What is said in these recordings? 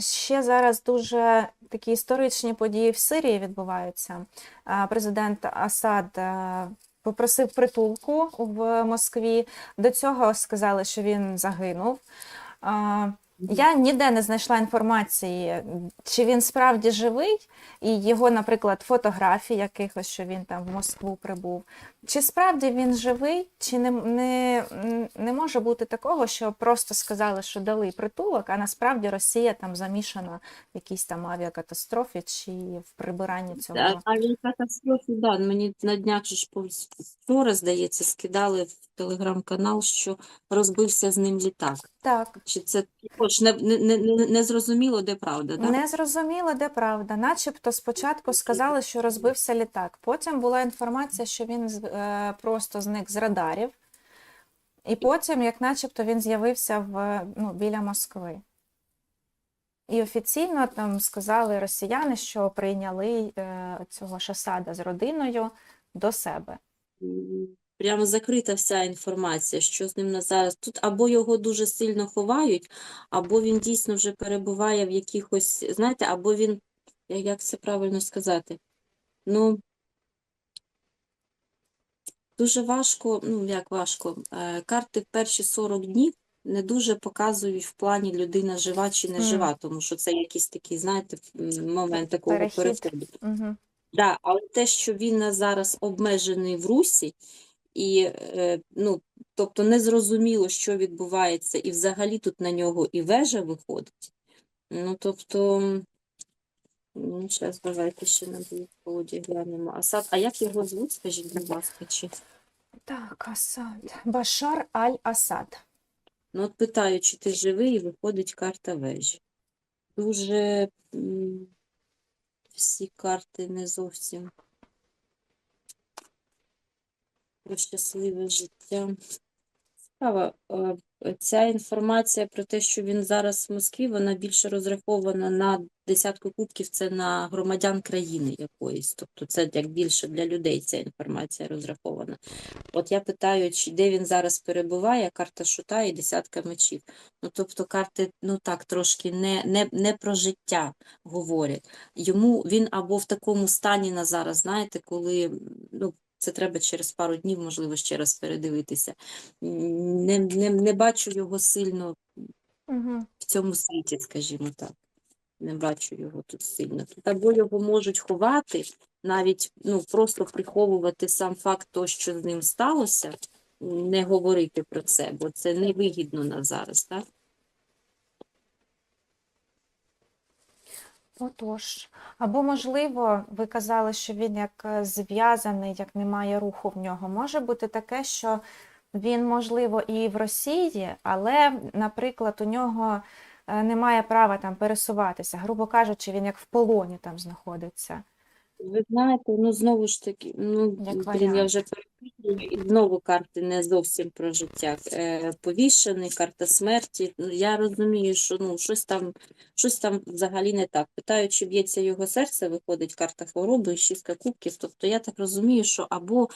ще зараз дуже такі історичні події в Сирії відбуваються. Президент Асад е, попросив притулку в Москві. До цього сказали, що він загинув. Я ніде не знайшла інформації, чи він справді живий, і його, наприклад, фотографії якихось, що він там в Москву прибув. Чи справді він живий, чи не, не, не може бути такого, що просто сказали, що дали притулок, а насправді Росія там замішана в якійсь там авіакатастрофі чи в прибиранні цього. Авіакатастрофі, да, мені на днях ж пов- вчора, здається, скидали в телеграм-канал, що розбився з ним літак. Так, Чи це також не, не, не, не- зрозуміло, де правда, да? не зрозуміло, де правда. Начебто спочатку сказали, що розбився літак. Потім була інформація, що він е, просто зник з радарів. І потім, як начебто, він з'явився в, ну, біля Москви. І офіційно там сказали росіяни, що прийняли е, цього Шасада з родиною до себе. Прямо закрита вся інформація, що з ним на зараз. Тут або його дуже сильно ховають, або він дійсно вже перебуває в якихось, знаєте, або він, як це правильно сказати? Ну, дуже важко, ну як важко, е, карти в перші 40 днів не дуже показують в плані людина жива чи не жива, тому що це якийсь такий, знаєте, момент такого переходу. Угу. Да, але те, що він на зараз обмежений в русі, і е, ну, тобто незрозуміло, що відбувається, і взагалі тут на нього і вежа виходить. Ну, тобто, ну, зараз давайте ще на колоді глянемо. Асад, а як його звуть, скажіть, будь ласка, чи? Так, Асад. Башар аль-Асад. Ну, от питаю, чи ти живий, і виходить карта вежі. Дуже всі карти не зовсім про щасливе життя. Цікаво, е, ця інформація про те, що він зараз в Москві, вона більше розрахована на десятку кубків, це на громадян країни якоїсь. Тобто це як більше для людей ця інформація розрахована. От я питаю, чи де він зараз перебуває, карта шута і десятка мечів. Ну, тобто карти, ну так, трошки не, не, не про життя говорять. Йому він або в такому стані на зараз, знаєте, коли ну, це треба через пару днів, можливо, ще раз передивитися. Не, не, не бачу його сильно Угу. в цьому світі, скажімо так. Не бачу його тут сильно. Тут або його можуть ховати, навіть ну, просто приховувати сам факт того, що з ним сталося, не говорити про це, бо це невигідно на зараз, так? Отож. Або, можливо, ви казали, що він як е, зв'язаний, як немає руху в нього. Може бути таке, що він, можливо, і в Росії, але, наприклад, у нього е, немає права там пересуватися. Грубо кажучи, він як в полоні там знаходиться. Ви знаєте, ну знову ж таки, ну Як блін, я варіант. вже перепитую, і знову карти не зовсім про життя. Е, повішений, карта смерті. Ну, я розумію, що ну щось там, щось там взагалі не так. Питаю, чи б'ється його серце, виходить карта хвороби, шістка кубків. Тобто я так розумію, що або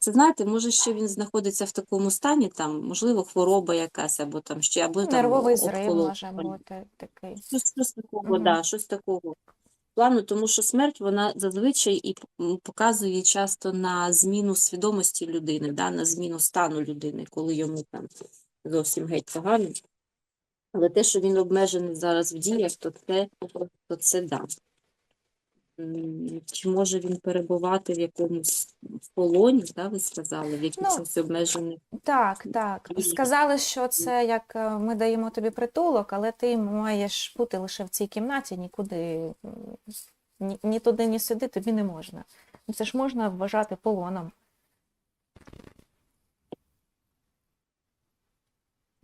це знаєте, може ще він знаходиться в такому стані, там можливо хвороба якась, або там ще або там Нервовий зрив обколов. може бути такий. Щось, щось такого, Мгм. да, щось такого плану, тому що смерть вона зазвичай і показує часто на зміну свідомості людини, да, на зміну стану людини, коли йому там зовсім геть погано. Але те, що він обмежений зараз в діях, то це, то це да. Чи може він перебувати в якомусь в полоні, да, ви сказали, в якихось обмежених Так, так. І- Сказали, що це як е, ми даємо тобі притулок, але ти маєш бути лише в цій кімнаті, нікуди ні, ні туди, ні сюди тобі не можна. Ну, Це ж можна вважати полоном.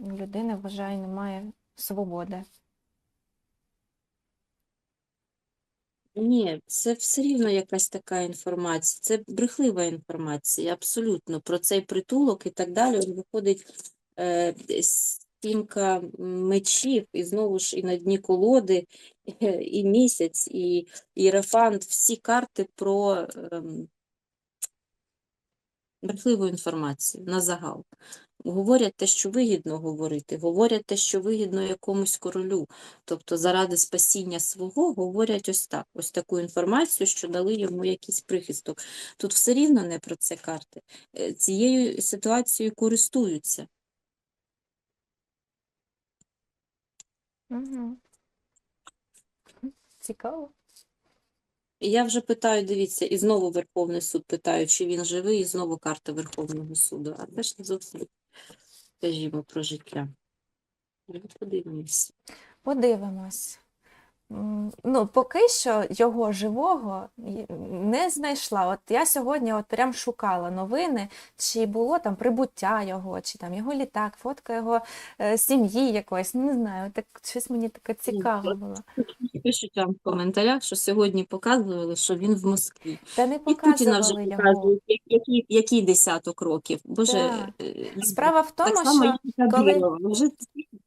Людина вважає, немає свободи. Ні, це все рівно якась така інформація. Це брехлива інформація, абсолютно. Про цей притулок і так далі. От Виходить е, стінка мечів, і знову ж і на дні колоди, і місяць, і ірафант. Всі карти про ем, брехливу інформацію на загал. Говорять те, що вигідно говорити, говорять те, що вигідно якомусь королю. Тобто заради спасіння свого говорять ось так, ось таку інформацію, що дали йому якийсь прихисток. Тут все рівно не про це карти. Е, Цією ситуацією користуються. Угу. Цікаво. Я вже питаю, дивіться, і знову Верховний суд питаю, чи він живий, і знову карта Верховного суду. А де ж не зовсім, скажімо, про життя. Ну, Подивимось. Подивимось. Ну, поки що його живого не знайшла. От я сьогодні от прям шукала новини, чи було там прибуття його, чи там його літак, фотка його е, сім'ї якоїсь. Не знаю, так щось мені таке цікаве було. Пишуть вам в коментарях, що сьогодні показували, що він в Москві. Та не І Путіна вже його. показують, який, який десяток років. Боже, Так. е, Справа в так тому, само що і Кадирова. Вже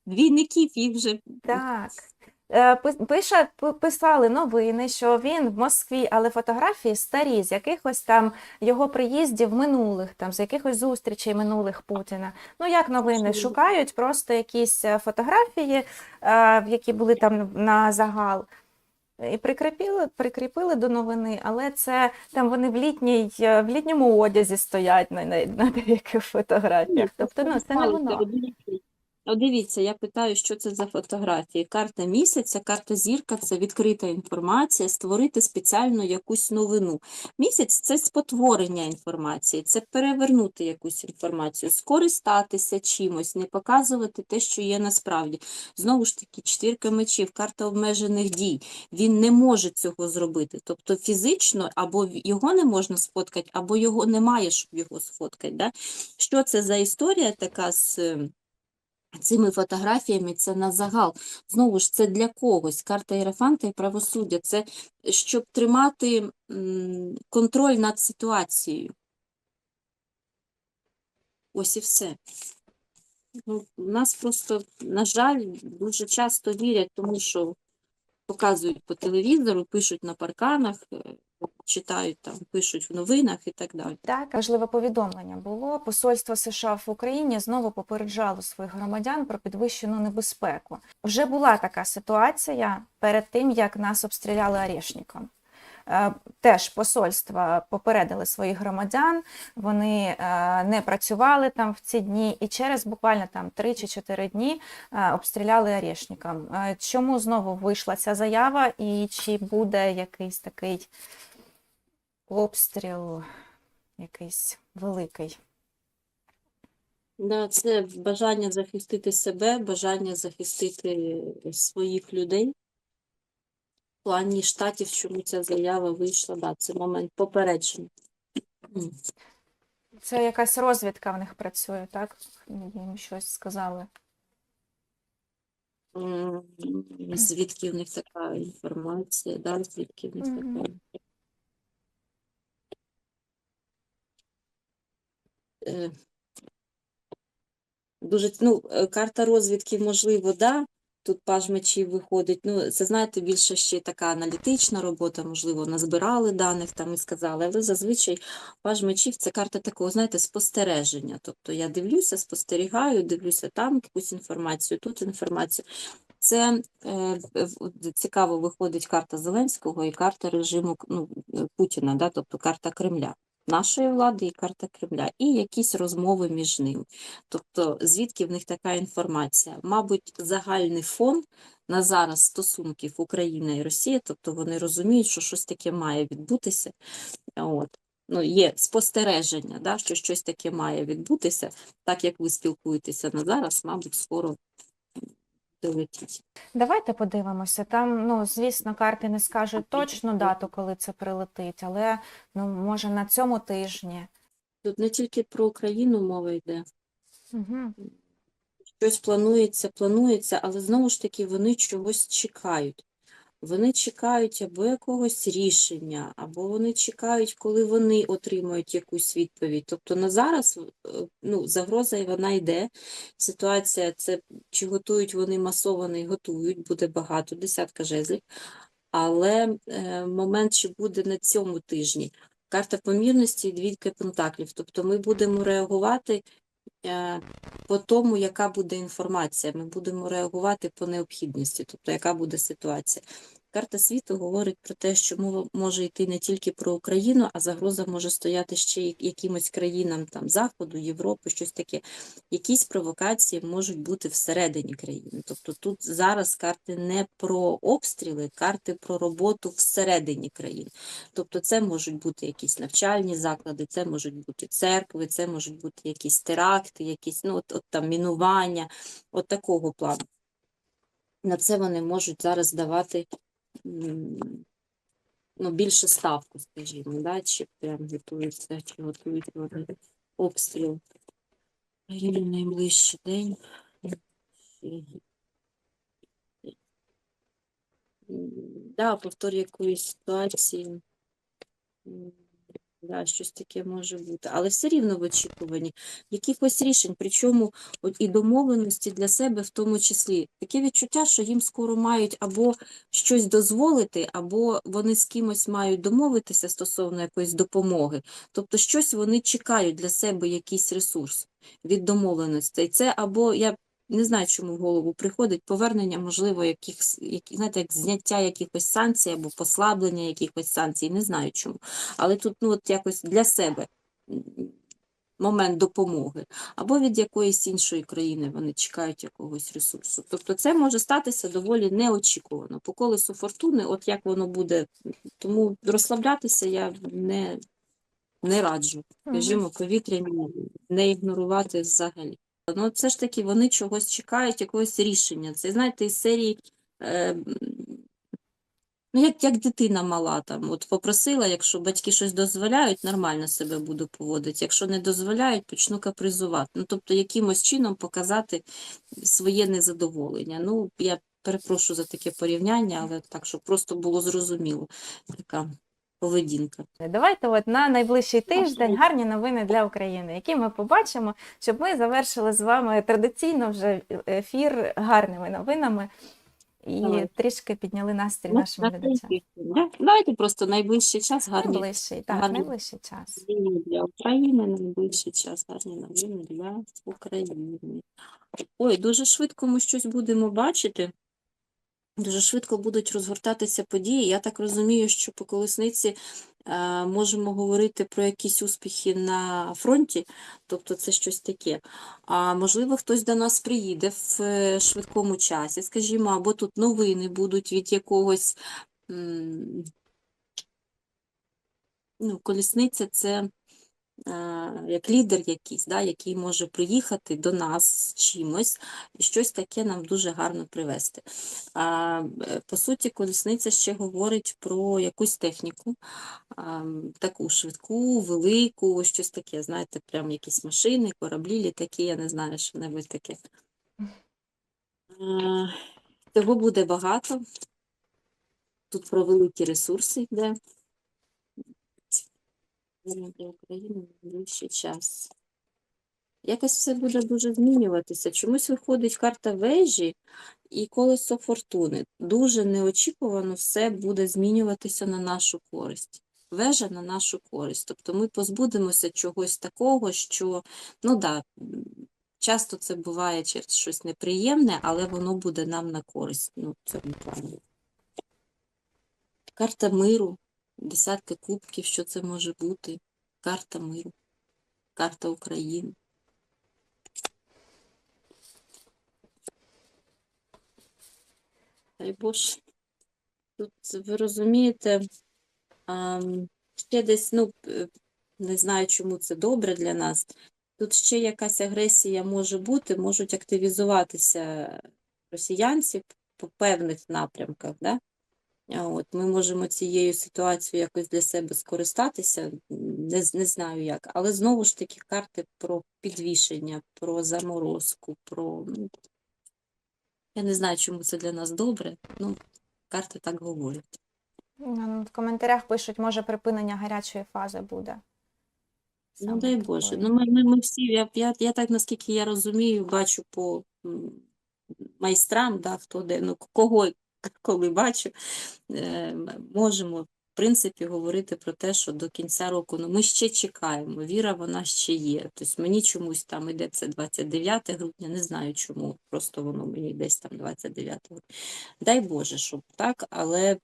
двійників їх вже Так. Е, пи- Пише, писали новини, що він в Москві, але фотографії старі, з якихось там його приїздів минулих, там, з якихось зустрічей минулих Путіна. Ну, як новини, шукають просто якісь е, фотографії, е, які були там на загал. І прикріпили, прикріпили до новини, але це там вони в літній, в літньому одязі стоять на, на, на деяких фотографіях. Тобто, ну, це не воно. От дивіться, я питаю, що це за фотографії. Карта місяця, карта зірка це відкрита інформація, створити спеціально якусь новину. Місяць це спотворення інформації, це перевернути якусь інформацію, скористатися чимось, не показувати те, що є насправді. Знову ж таки, четвірка мечів, карта обмежених дій. Він не може цього зробити. Тобто фізично або його не можна сфоткати, або його немає, щоб його сфоткати. Да? Що це за історія така з цими фотографіями? Це на загал. Знову ж, це для когось. Карта Єрофанта і правосуддя. Це щоб тримати контроль над ситуацією. Ось і все. Ну, у нас просто, на жаль, дуже часто вірять, тому що показують по телевізору, пишуть на парканах, е, читають там, пишуть в новинах і так далі. Так, важливе повідомлення було. Посольство США в Україні знову попереджало своїх громадян про підвищену небезпеку. Вже була така ситуація перед тим, як нас обстріляли Орешником. Е, Теж посольства попередили своїх громадян, вони е, не працювали там в ці дні, і через буквально там 3 чи 4 дні е, обстріляли Орешником. Е, Чому знову вийшла ця заява, і чи буде якийсь такий обстріл якийсь великий. Да, це бажання захистити себе, бажання захистити своїх людей. В плані штатів, чому ця заява вийшла, да, це момент попередження. Це якась розвідка в них працює, так? Їм щось сказали. Звідки в них така інформація, да, звідки в них така. Е, Дуже, ну, е, карта розвідки, можливо, да. Тут паж мечів виходить. Ну, це, знаєте, більше ще така аналітична робота, можливо, назбирали даних там і сказали, але зазвичай паж мечів це карта такого, знаєте, спостереження. Тобто я дивлюся, спостерігаю, дивлюся там якусь інформацію, тут інформацію. Це е, цікаво виходить карта Зеленського і карта режиму ну, е, Путіна, да, тобто карта Кремля, нашої влади і карта Кремля, і якісь розмови між ними. Тобто, звідки в них така інформація? Мабуть, загальний фон на зараз стосунків України і Росії, тобто вони розуміють, що щось таке має відбутися. От. Ну, є спостереження, да, що щось таке має відбутися, так як ви спілкуєтеся на зараз, мабуть, скоро долетіть. Давайте подивимося. Там, ну, звісно, карти не скажуть точну дату, коли це прилетить, але ну, може на цьому тижні. Тут не тільки про Україну мова йде. Угу. Щось планується, планується, але знову ж таки вони чогось чекають. Вони чекають або якогось рішення, або вони чекають, коли вони отримають якусь відповідь. Тобто на зараз е, ну, загроза і вона йде. Ситуація це чи готують вони масово, і готують, буде багато, десятка жезлів. Але е, момент, чи буде на цьому тижні. карта помірності і двійка пентаклів. Тобто ми будемо реагувати по тому, яка буде інформація. Ми будемо реагувати по необхідності, тобто яка буде ситуація. Карта світу говорить про те, що мова може йти не тільки про Україну, а загроза може стояти ще якимось країнам там Заходу, Європи, щось таке. Якісь провокації можуть бути всередині країни. Тобто тут зараз карти не про обстріли, карти про роботу всередині країни. Тобто це можуть бути якісь навчальні заклади, це можуть бути церкви, це можуть бути якісь теракти, якісь ну, от, от там мінування, от такого плану. На це вони можуть зараз давати ну, більше ставку, скажімо, да? чи прям готуються, чи готують вони обстріл. Країни в найближчий день. Да, повтор якоїсь ситуації. Да, щось таке може бути, але все рівно в очікуванні якихось рішень, причому і домовленості для себе в тому числі. Таке відчуття, що їм скоро мають або щось дозволити, або вони з кимось мають домовитися стосовно якоїсь допомоги. Тобто щось вони чекають для себе якийсь ресурс від домовленостей. Це або я не знаю, чому в голову приходить повернення, можливо, якихось, які, знаєте, як зняття якихось санкцій або послаблення якихось санкцій, не знаю чому. Але тут ну, от якось для себе момент допомоги, або від якоїсь іншої країни вони чекають якогось ресурсу. Тобто це може статися доволі неочікувано. По колесу фортуни, от як воно буде, тому розслаблятися я не, не раджу. Скажімо, повітряні не ігнорувати взагалі. Ну, це ж таки, вони чогось чекають, якогось рішення. Це, знаєте, із серії, е, ну, як, як дитина мала там, от попросила, якщо батьки щось дозволяють, нормально себе буду поводити. Якщо не дозволяють, почну капризувати. Ну, тобто, якимось чином показати своє незадоволення. Ну, я перепрошую за таке порівняння, але так, щоб просто було зрозуміло, така поведінка. Давайте от на найближчий тиждень гарні новини для України, які ми побачимо, щоб ми завершили з вами традиційно вже ефір гарними новинами і Давай. трішки підняли настрій Ну, нашим глядачам. Давайте просто найближчий час гарні Найближчий, так, гарні. найближчий час. новини для України, найближчий час гарні новини для України. Ой, дуже швидко ми щось будемо бачити. Дуже швидко будуть розгортатися події. Я так розумію, що по колесниці е, можемо говорити про якісь успіхи на фронті, тобто це щось таке. А можливо, хтось до нас приїде в е, швидкому часі, скажімо, або тут новини будуть від якогось. Ну, колісниця це як лідер якийсь, да, який може приїхати до нас з чимось і щось таке нам дуже гарно привезти. А, е, по суті, колісниця ще говорить про якусь техніку, а, таку швидку, велику, щось таке, знаєте, прям якісь машини, кораблі, літаки, я не знаю, що небудь таке. Е, Того буде багато. Тут про великі ресурси йде. Для України в найближчий час. Якось все буде дуже змінюватися. Чомусь виходить карта вежі і колесо фортуни. Дуже неочікувано все буде змінюватися на нашу користь. Вежа на нашу користь. Тобто ми позбудемося чогось такого, що, ну да, часто це буває через щось неприємне, але воно буде нам на користь. Ну, цьому плані. Карта миру, десятка кубків, що це може бути. Карта миру, карта України. Дай Боже. Тут ви розумієте, ще десь, ну, е, не знаю, чому це добре для нас. Тут ще якась агресія може бути, можуть активізуватися росіянці по певних напрямках, да? От, ми можемо цією ситуацією якось для себе скористатися, не, не знаю як, але знову ж таки карти про підвішення, про заморозку, про. ну, Я не знаю, чому це для нас добре, ну, карти так говорять. Ну, В коментарях пишуть, може припинення гарячої фази буде. Ну, Саме дай Боже. Ну, ми, ми, ми всі, я, я, я так, наскільки я розумію, бачу по майстрам, да, хто де, ну, кого, коли бачу, е, можемо принципі, говорити про те, що до кінця року ну, ми ще чекаємо, віра вона ще є. Тобто мені чомусь там іде це 29 грудня, не знаю чому, просто воно мені десь там 29 грудня. Дай Боже, щоб так, але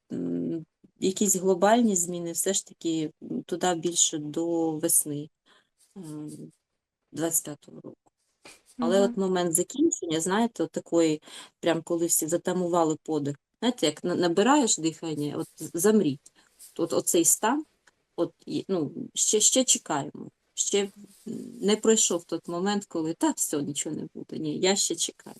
якісь глобальні зміни все ж таки туди більше до весни м, 25-го року. Але Мгм. от момент закінчення, знаєте, от такої, прям коли всі затамували подих, знаєте, як набираєш дихання, от замріть. От оцей стан, от, ну, ще, ще чекаємо. Ще не пройшов той момент, коли так, все, нічого не буде. Ні, я ще чекаю.